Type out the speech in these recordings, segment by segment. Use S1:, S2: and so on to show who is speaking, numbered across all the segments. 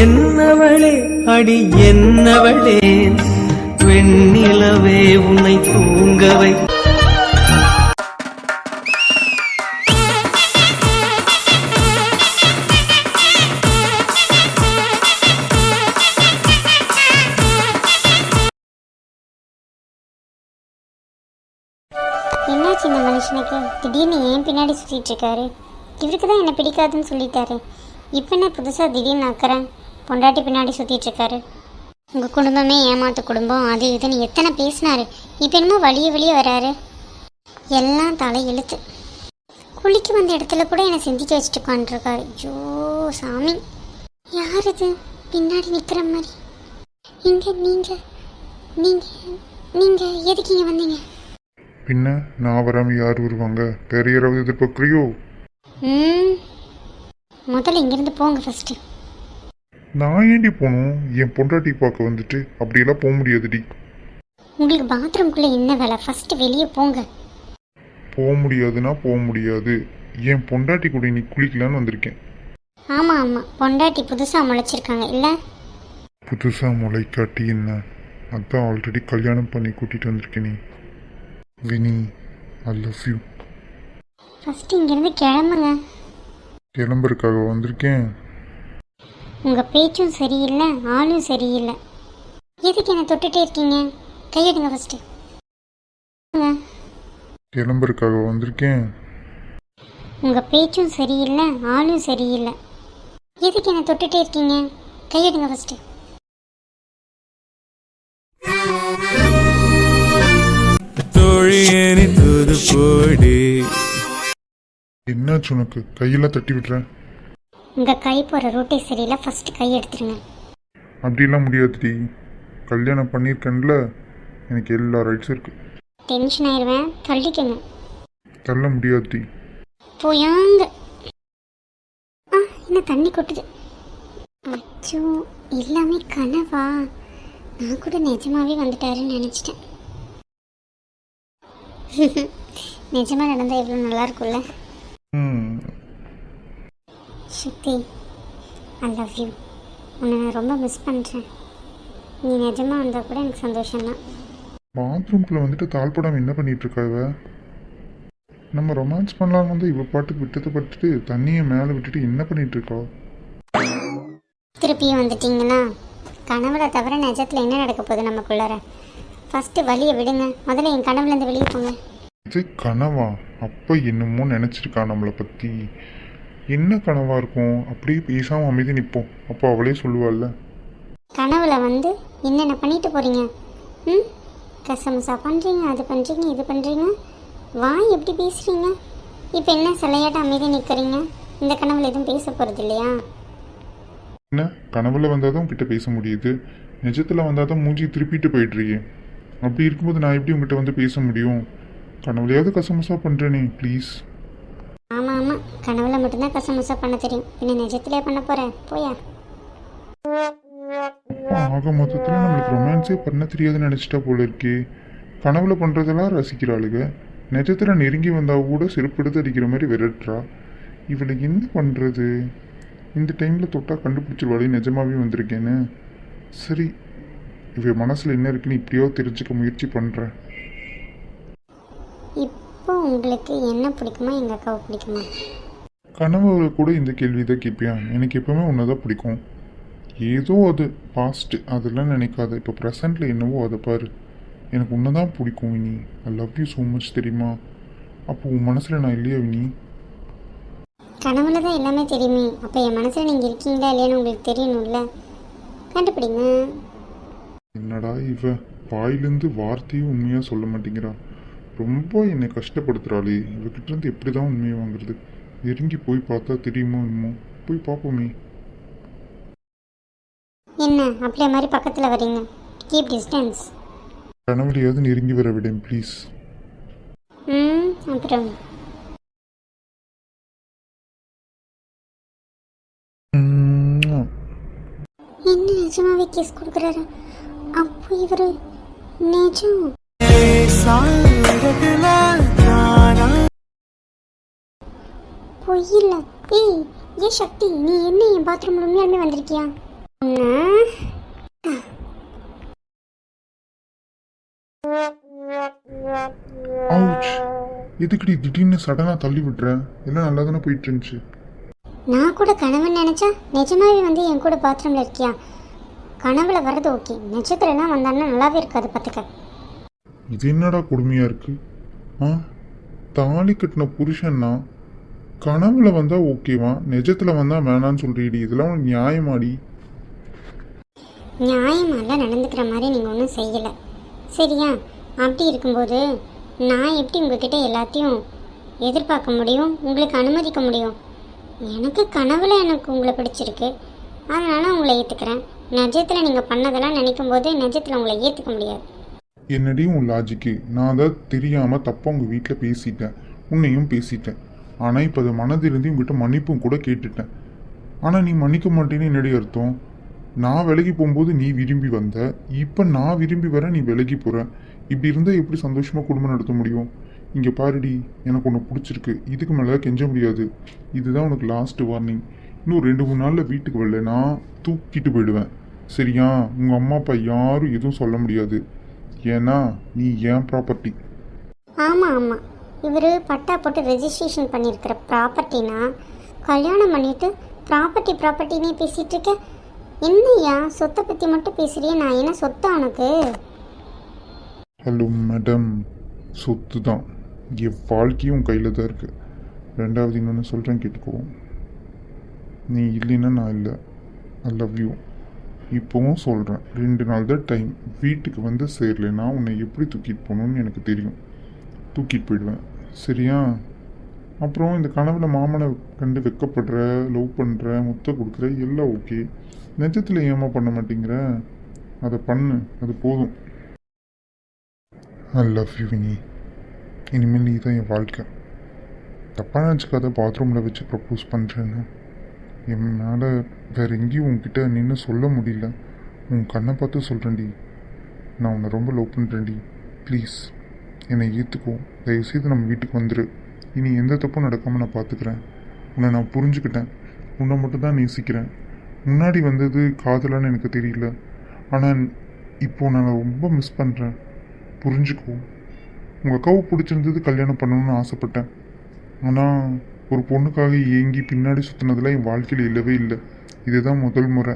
S1: என்னவளே அடி என்னவளே வெண்ணிலவே உன்னை தூங்கவை.
S2: என்னாச்சு இந்த மனுஷனுக்கு? திடீர்னு ஏன் பின்னாடி சுற்றிட்டு இருக்காரு. இவருக்கு தான் என்ன பிடிக்காதுன்னு சொல்லிட்டாரு. இப்போ என்ன புதுசாக திடீர்னு அக்கறேன் பொண்டாட்டி பின்னாடி சுற்றிட்டு இருக்காரு. உங்கள் குடும்பமே ஏமாத்து குடும்பம் அது இதுன்னு எத்தனை பேசினாரு. இப்போ என்னமோ வழிய வழியே வராரு. எல்லாம் தலை எழுத்து குளிக்க வந்த இடத்துல கூட என்னை சிந்திக்க வச்சுட்டு உட்காந்துருக்காரு ஐயோ சாமி. யார் இது? பின்னாடி நிற்கிற மாதிரி. இங்கே நீங்கள் நீங்கள் நீங்கள் எதுக்கு இங்கே வந்தீங்க?
S3: பின்ன நான் வராமல் யார் வருவாங்க? பெரிய எதிர்பார்க்குறியோ?
S2: ம். முதல்ல இங்கேருந்து போங்க ஃபஸ்ட்டு
S3: நான் ஏண்டி போகணும் என் பொண்டாட்டி பார்க்க வந்துட்டு அப்படியெல்லாம் போக முடியாதுடி.
S2: உங்களுக்கு பாத்ரூம்குள்ளே என்ன வேலை? ஃபஸ்ட்டு வெளியே போங்க.
S3: போக முடியாதுன்னா போக முடியாது. என் பொண்டாட்டி கூட நீ குளிக்கலான்னு வந்திருக்கேன்.
S2: ஆமாம் ஆமாம் பொண்டாட்டி புதுசாக முளைச்சிருக்காங்க. இல்லை?
S3: புதுசாக முளைக்காட்டி என்ன? அதான் ஆல்ரெடி கல்யாணம் பண்ணி கூட்டிகிட்டு வந்திருக்கேன். நீ Vini I love you
S2: first இங்கேருந்து கிளம்புங்க.
S3: கிளம்புறதுக்காக வந்திருக்கேன்.
S2: உங்கள் பேச்சும் சரியில்லை ஆளும் சரியில்லை. எதுக்கு என்னை தொட்டுட்டே இருக்கீங்க? கையெடுங்க ஃபஸ்ட்டு
S3: கிளம்புறதுக்காக வந்திருக்கேன்.
S2: உங்கள் பேச்சும் சரியில்லை ஆளும் சரியில்லை. எதுக்கு என்னை தொட்டுட்டே இருக்கீங்க? கையெடுங்க ஃபஸ்ட்டு
S4: தோழியனி தூது போடி.
S3: என்னாச்சு உனக்கு? கையெல்லாம் தட்டி விடுறேன்.
S2: உங்கள் கை போகிற ரூட்டே சரியில்லை ஃபஸ்ட்டு கை எடுத்துருங்க.
S3: அப்படிலாம் முடியாதுடி. கல்யாணம் பண்ணியிருக்கேன்ல எனக்கு எல்லா ரைட்ஸும் இருக்குது
S2: டென்ஷன் ஆயிடுவேன் தள்ளிக்கங்க
S3: தள்ள முடியாதுடி.
S2: போயாங்க. ஆ என்ன தண்ணி கொட்டுது. அச்சோ எல்லாமே கனவா? நான் கூட நிஜமாவே வந்துட்டாருன்னு நினச்சிட்டேன். நிஜமா நடந்தால் எவ்வளோ நல்லா இருக்கும்ல?
S3: ம்.
S2: ஸ்ருதி ஐ லவ் யூ உன்னை நான் ரொம்ப மிஸ் பண்ணுறேன் நீ நிஜமாக வந்தால் கூட எனக்கு சந்தோஷம்தான்.
S3: பாத்ரூம்குள்ளே வந்துட்டு தாழ்படாமல் என்ன பண்ணிட்டு இருக்கா இவ நம்ம ரொமான்ஸ் பண்ணலாம் வந்து இவ பாட்டுக்கு விட்டது பட்டுட்டு தண்ணியை மேலே விட்டுட்டு என்ன பண்ணிட்டு இருக்கா
S2: திருப்பியும் வந்துட்டீங்கன்னா கனவுல தவிர நிஜத்தில் என்ன நடக்க போகுது நமக்குள்ளார? ஃபஸ்ட்டு வழியை விடுங்க. முதல்ல என் கனவுலேருந்து வெளியே போங்க.
S3: இது கனவா? அப்போ என்னமோ நினச்சிருக்கா நம்மளை பற்றி என்ன கனவா இருக்கும்? அப்படியே பேசாமல் அமைதி நிற்போம் அப்போ அவளே சொல்லுவாள்ல.
S2: கனவுல வந்து என்னென்ன பண்ணிட்டு போறீங்க? ம்? கசமசா பண்ணுறீங்க அது பண்ணுறீங்க இது பண்ணுறீங்க வாய் எப்படி பேசுகிறீங்க இப்போ என்ன சிலையாட்ட அமைதி நிற்கிறீங்க இந்த கனவுல எதுவும் பேச போகிறது இல்லையா?
S3: என்ன? கனவுல வந்தால் தான் உங்ககிட்ட பேச முடியுது. நிஜத்தில் வந்தால் தான் மூஞ்சி திருப்பிட்டு போயிடுறியே. அப்படி இருக்கும்போது நான் எப்படி உங்ககிட்ட வந்து பேச முடியும்? கனவுலையாவது கசமசா பண்ணுறேனே ப்ளீஸ்
S2: ஆமாம் ஆமாம் கனவுல மட்டும்தான் கசமசா பண்ண தெரியும். பின்ன நிஜத்திலே பண்ண போகிறேன் போயா?
S3: ஆக மொத்தத்தில் நம்மளுக்கு ரொமான்ஸே பண்ண தெரியாதுன்னு நினச்சிட்டா போல இருக்கே கனவுல பண்ணுறதெல்லாம் ரசிக்கிறாளுங்க நிஜத்தில் நெருங்கி வந்தால் கூட செருப்படுத்து அடிக்கிற மாதிரி விரட்டுறா. இவளை என்ன பண்ணுறது இந்த டைமில் தொட்டா கண்டுபிடிச்சிருவாளே நிஜமாவே வந்திருக்கேன்னு. சரி இவ மனசில் என்ன இருக்குன்னு இப்படியோ தெரிஞ்சுக்க முயற்சி பண்ணுறேன்
S2: இப்போ உங்களுக்கு என்ன பிடிக்குமா எங்கள் அக்காவை பிடிக்குமா?
S3: கனவுல கூட இந்த கேள்வி தான் கேட்பியா? எனக்கு எப்பவுமே ஒன்று தான் பிடிக்கும். ஏதோ அது பாஸ்ட் அதெல்லாம் நினைக்காத. இப்போ ப்ரெசண்ட்டில் என்னவோ அதை பாரு. எனக்கு உன்னை தான் பிடிக்கும் Vini. I love you so much தெரியுமா? அப்போ உன் மனசில் நான் இல்லையா வினி?
S2: கனவுல தான் எல்லாமே தெரியுமே. அப்போ என் மனசில் நீங்கள் இருக்கீங்களா இல்லையான்னு உங்களுக்கு தெரியணும்ல. கண்டுபிடிங்க.
S3: என்னடா இவ? வாயிலேருந்து வார்த்தையும் உண்மையாக சொல்ல மாட்டேங்கிறா. ரொம்ப என்னை கஷ்டப்படுத்துகிறாளே இவகிட்ட இருந்து எப்படி தான் உண்மையை வாங்குறது? நெருங்கி போய் பார்த்தா தெரியுமோ என்னமோ? போய் பார்ப்போமே.
S2: என்ன? அப்படியே மாதிரி பக்கத்தில் வரீங்க. கீப் டிஸ்டன்ஸ்
S3: கனவுலையாவது நெருங்கி வர விடேன் ப்ளீஸ்
S2: ம் அப்புறம்? என்ன நிஜமாவே கேஸ் கொடுக்குறாரு? அப்போ இவர் நிஜம்? பொய் இல்லை ஏய் ஏன் சக்தி? நீ என்ன என் பாத்ரூம் உண்மையாலுமே வந்திருக்கியா?
S3: எதுக்குடி திடீர்னு சடனாக தள்ளி விட்டுற எல்லாம் நல்லா தானே போயிட்டு இருந்துச்சு
S2: நான் கூட கனவுன்னு நினச்சா நிஜமாவே வந்து என் கூட பாத்ரூமில் இருக்கியா? கனவுல வர்றது ஓகே நிஜத்துலலாம் வந்தான்னா நல்லாவே இருக்காது பார்த்துக்க
S3: இது என்னடா கொடுமையாக இருக்குது ஆ? தாலி கட்டின புருஷன்னா கனவுல வந்தா ஓகேவா? நிஜத்துல வந்தா வேணான்னு சொல்றீடி இதெல்லாம் உனக்கு நியாயமாடி.
S2: நியாயமாலாம் நடந்துக்கிற மாதிரி நீங்கள் ஒன்றும் செய்யலை. சரியா? அப்படி இருக்கும்போது நான் எப்படி உங்ககிட்ட எல்லாத்தையும் எதிர்பார்க்க முடியும்? உங்களுக்கு அனுமதிக்க முடியும்? எனக்கு கனவுல எனக்கு உங்களை பிடிச்சிருக்கு. அதனால் உங்களை ஏற்றுக்கிறேன் நிஜத்தில் நீங்கள் பண்ணதெல்லாம் நினைக்கும் போது நிஜத்தில் உங்களை ஏற்றுக்க முடியாது.
S3: என்னடி உன் லாஜிக்கு நான் தான் தெரியாமல் தப்பா உங்கள் வீட்டில் பேசிட்டேன். உன்னையும் பேசிட்டேன். ஆனால் இப்போ அதை மனதிலிருந்து உங்ககிட்ட மன்னிப்பும் கூட கேட்டுட்டேன். ஆனால் நீ மன்னிக்க மாட்டேன்னு என்னடி அர்த்தம்? நான் விலகி போகும்போது நீ விரும்பி வந்த இப்போ நான் விரும்பி வர நீ விலகி போகிற இப்படி இருந்தால் எப்படி சந்தோஷமாக குடும்பம் நடத்த முடியும்? இங்கே பாருடி எனக்கு உன்னை பிடிச்சிருக்கு. இதுக்கு மேலே கெஞ்ச முடியாது. இதுதான் உனக்கு லாஸ்ட் வார்னிங் இன்னும் ரெண்டு மூணு நாளில் வீட்டுக்கு வரல நான் தூக்கிட்டு போயிடுவேன். சரியா? உங்கள் அம்மா அப்பா யாரும் எதுவும் சொல்ல முடியாது. ஏன்னா நீ ஏன் ப்ராப்பர்ட்டி
S2: ஆமாம் ஆமாம் இவர் பட்டா போட்டு ரெஜிஸ்ட்ரேஷன் பண்ணியிருக்கிற ப்ராப்பர்ட்டினா கல்யாணம் பண்ணிட்டு ப்ராப்பர்ட்டி ப்ராப்பர்ட்டினே பேசிகிட்டு இருக்க என்னய்யா? சொத்தை பற்றி மட்டும் பேசுறியே? நான் என்ன சொத்தா உனக்கு?
S3: ஹலோ மேடம் சொத்து தான் என் வாழ்க்கையும் கையில் தான் இருக்குது ரெண்டாவது இன்னொன்று சொல்கிறேன் கேட்டுக்கோ. நீ இல்லைன்னா நான் இல்லை. ஐ லவ் யூ இப்போவும் சொல்கிறேன் ரெண்டு நாள் தான் டைம் வீட்டுக்கு வந்து சேரலைன்னா உன்னை எப்படி தூக்கிட்டு போகணும்னு எனக்கு தெரியும். தூக்கிட்டு போயிடுவேன். சரியா? அப்புறம் இந்த கனவில் மாமனை கண்டு வெக்கப்படுற லவ் பண்ணுற முத்த கொடுக்குற எல்லாம் ஓகே நெஜத்தில் ஏமா பண்ண மாட்டேங்கிற? அதை பண்ணு. அது போதும். ஐ லவ் யூ வினி இனிமேல் நீ தான் என் வாழ்க்கை. தப்பாக நினச்சிக்காத பாத்ரூமில் வச்சு ப்ரப்போஸ் பண்ணுறேன்னு என்னால் வேற எங்கேயும் உன்கிட்ட நின்று சொல்ல முடியல. உன் கண்ணை பார்த்து சொல்கிறேன்டி நான் உன்னை ரொம்ப லவ் பண்ணுறேன்டி ப்ளீஸ் என்னை ஏற்றுக்கோ தயவுசெய்து நம்ம வீட்டுக்கு வந்துடு இனி எந்த தப்பும் நடக்காமல் நான் பார்த்துக்கிறேன் உன்னை நான் புரிஞ்சுக்கிட்டேன். உன்னை மட்டும் தான் நேசிக்கிறேன். முன்னாடி வந்தது காதலான்னு எனக்கு தெரியல. ஆனால் இப்போது நான் ரொம்ப மிஸ் பண்ணுறேன் புரிஞ்சுக்கோ. உங்கள் அக்காவை பிடிச்சிருந்தது கல்யாணம் பண்ணணும்னு ஆசைப்பட்டேன். ஆனால் ஒரு பொண்ணுக்காக ஏங்கி பின்னாடி சுற்றினதெல்லாம் என் வாழ்க்கையில் இல்லவே இல்லை. இதுதான் முதல் முறை.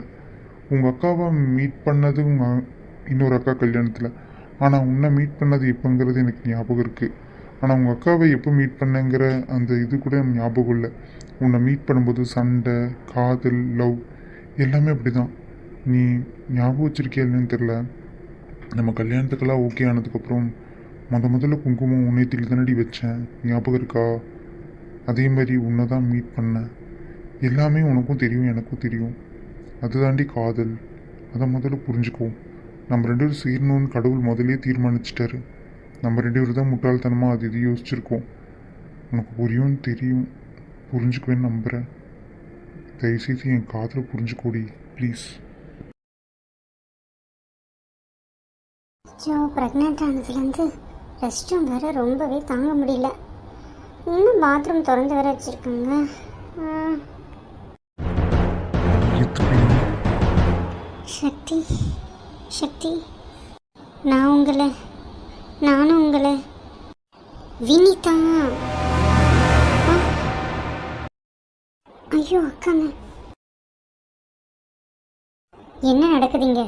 S3: உங்கள் அக்காவை மீட் பண்ணது உங்கள் இன்னொரு அக்கா கல்யாணத்தில். ஆனால் உன்னை மீட் பண்ணது எப்போங்கிறது எனக்கு ஞாபகம் இருக்குது ஆனால் உங்கள் அக்காவை எப்போ மீட் பண்ணேங்கிற அந்த இது கூட ஞாபகம் இல்லை. உன்னை மீட் பண்ணும்போது சண்டை காதல் லவ் எல்லாமே அப்படி தான் நீ ஞாபகம் வச்சிருக்கியா இல்லைன்னு தெரில நம்ம கல்யாணத்துக்கெல்லாம் ஓகே ஆனதுக்கப்புறம் முத முதல்ல குங்குமம் உன்னைத்தில் தானடி வச்சேன். ஞாபகம் இருக்கா? அதே மாதிரி உன்னை தான் மீட் பண்ணேன் எல்லாமே உனக்கும் தெரியும் எனக்கும் தெரியும். அதுதாண்டி காதல். அதை முதல்ல புரிஞ்சுக்கோ. நம்ம ரெண்டு பேரும் சேரணும்னு கடவுள் முதலே தீர்மானிச்சிட்டாரு. நம்ம ரெண்டு பேரும் தான் முட்டாள்தனமாக அது இது யோசிச்சிருக்கோம். உனக்கு புரியும்னு தெரியும். புரிஞ்சுக்குவேன்னு நம்புகிறேன் தயவுசெய்து என் காதலை புரிஞ்சுக்கோடி ப்ளீஸ்
S2: ஜோ ப்ரெக்னென்ட் ஆனதுலேருந்து ரெஸ்ட்டும் வேறு ரொம்பவே தாங்க முடியல. இன்னும் பாத்ரூம் திறந்து வேற வச்சுருக்காங்க. சக்தி சக்தி நான் உங்களை நானும் உங்களை. வினிதா. ஐயோ அக்காங்க என்ன நடக்குதுங்க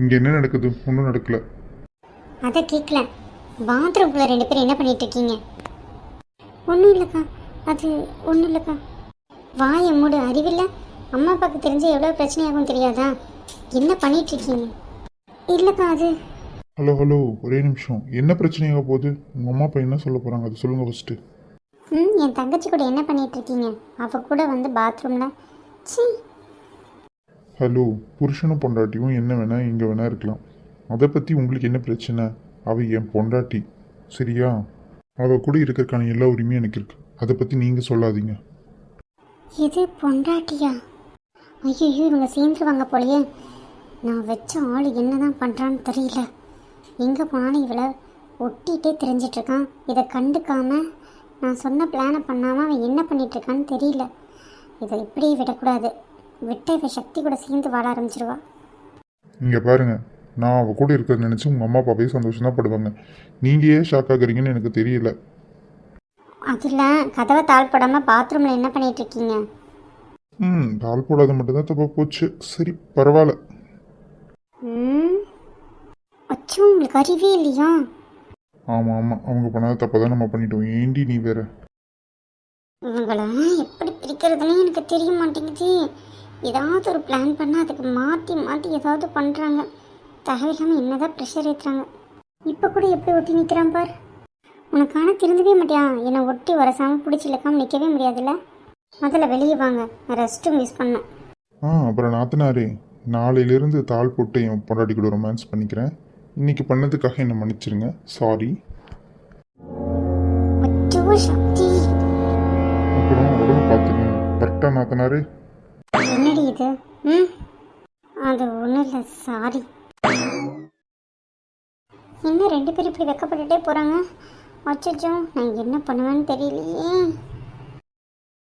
S3: இங்கே? என்ன நடக்குது? ஒன்றும் நடக்கல.
S2: அதை கேட்கல பாத்ரூம்குள்ளே ரெண்டு பேரும் என்ன பண்ணிட்டு இருக்கீங்க? ஒன்றும் இல்லைக்கா அது ஒன்றும் இல்லைக்கா வாயை மூடு. அறிவில்லை? அம்மா அப்பாவுக்கு தெரிஞ்சு எவ்வளோ பிரச்சனையாகும் தெரியாதா? என்ன பண்ணிட்டு இருக்கீங்க இல்லைக்கா அது
S3: ஹலோ ஹலோ ஒரே நிமிஷம். என்ன பிரச்சனையாக போகுது? உங்கள் அம்மா அப்பா என்ன சொல்ல போகிறாங்க அது சொல்லுங்கள் ஃபஸ்ட்டு
S2: ம் என் தங்கச்சி கூட என்ன பண்ணிட்டு இருக்கீங்க அவ கூட வந்து பாத்ரூமில் சி
S3: ஹலோ புருஷனும் பொண்டாட்டியும் என்ன வேணால் எங்கே வேணால் இருக்கலாம். அதை பற்றி உங்களுக்கு என்ன பிரச்சனை? அவள் என் பொண்டாட்டி. சரியா? அவள் கூட இருக்கிறதுக்கான எல்லா உரிமையும் எனக்கு இருக்குது அதை பற்றி நீங்கள் சொல்லாதீங்க.
S2: இது பொண்டாட்டியா? ஐயோ இவங்க சேர்ந்துருவாங்க போலயே. நான் வச்ச ஆள் என்னதான் பண்ணுறான்னு தெரியல. எங்கே போனாலும் இவளை ஒட்டிகிட்டே தெரிஞ்சிட்ருக்கான். இதை கண்டுக்காம நான் சொன்ன பிளானை பண்ணாமல் அவன் என்ன பண்ணிட்டு இருக்கான்னு தெரியல. இதை இப்படியே விடக்கூடாது. விட்ட இவ சக்தி கூட சேர்ந்து வாழ ஆரம்பிச்சிருவா.
S3: இங்கே பாருங்க. நான் அவள் கூட இருக்கிறத நினச்சி உங்கள் அம்மா அப்பாவே சந்தோஷம் தான் படுவாங்க. நீங்கள் ஏன் ஷாக் ஆகுறீங்கன்னு எனக்கு தெரியல.
S2: அதில் கதவை தாழ்படாமல் பாத்ரூமில் என்ன பண்ணிட்டு இருக்கீங்க?
S3: ம் பால் போடாத மட்டும்தான் தப்பாக போச்சு. சரி பரவாயில்ல.
S2: அச்சோ உங்களுக்கு அறிவே இல்லையா?
S3: ஆமாம் ஆமாம் அவங்க பண்ணாத தப்பை தான் நம்ம பண்ணிட்டோம். ஏண்டி நீ வேற?
S2: இவங்களை எப்படி பிரிக்கிறதுனே எனக்கு தெரிய மாட்டேங்குது. ஏதாவது ஒரு பிளான் பண்ணால் அதுக்கு மாற்றி மாற்றி ஏதாவது பண்ணுறாங்க தேவையில்லாமல் என்னதான் ப்ரெஷர் ஏற்றுறாங்க இப்போ கூட எப்படி ஒட்டி நிற்கிறான் பார்? உனக்கான திருந்தவே மாட்டியா? என்னை ஒட்டி வரசாமல் பிடிச்சி இழுக்காமல் நிற்கவே முடியாதுல்ல? முதல்ல வெளியே வாங்க. ரெஸ்ட்டும் மிஸ் பண்ணேன்.
S3: ஆ அப்புறம் நாத்தனாரே நாளையிலிருந்து தாள் போட்டு என் பொண்டாட்டி கூட ரொமான்ஸ் பண்ணிக்கிறேன். இன்னைக்கு பண்ணதுக்காக என்னை மன்னிச்சிருங்க. சாரி
S2: சக்தி.
S3: அப்புறம் உடம்பு கரெக்டாக நாத்தனாரே?
S2: என்னடி இது? ம்? அது ஒன்றும் இல்லை. சாரி என்ன ரெண்டு பேரும் இப்படி வெக்கப்பட்டுட்டே போகிறாங்க அச்சோ நான் என்ன பண்ணுவேன்னு தெரியலையே.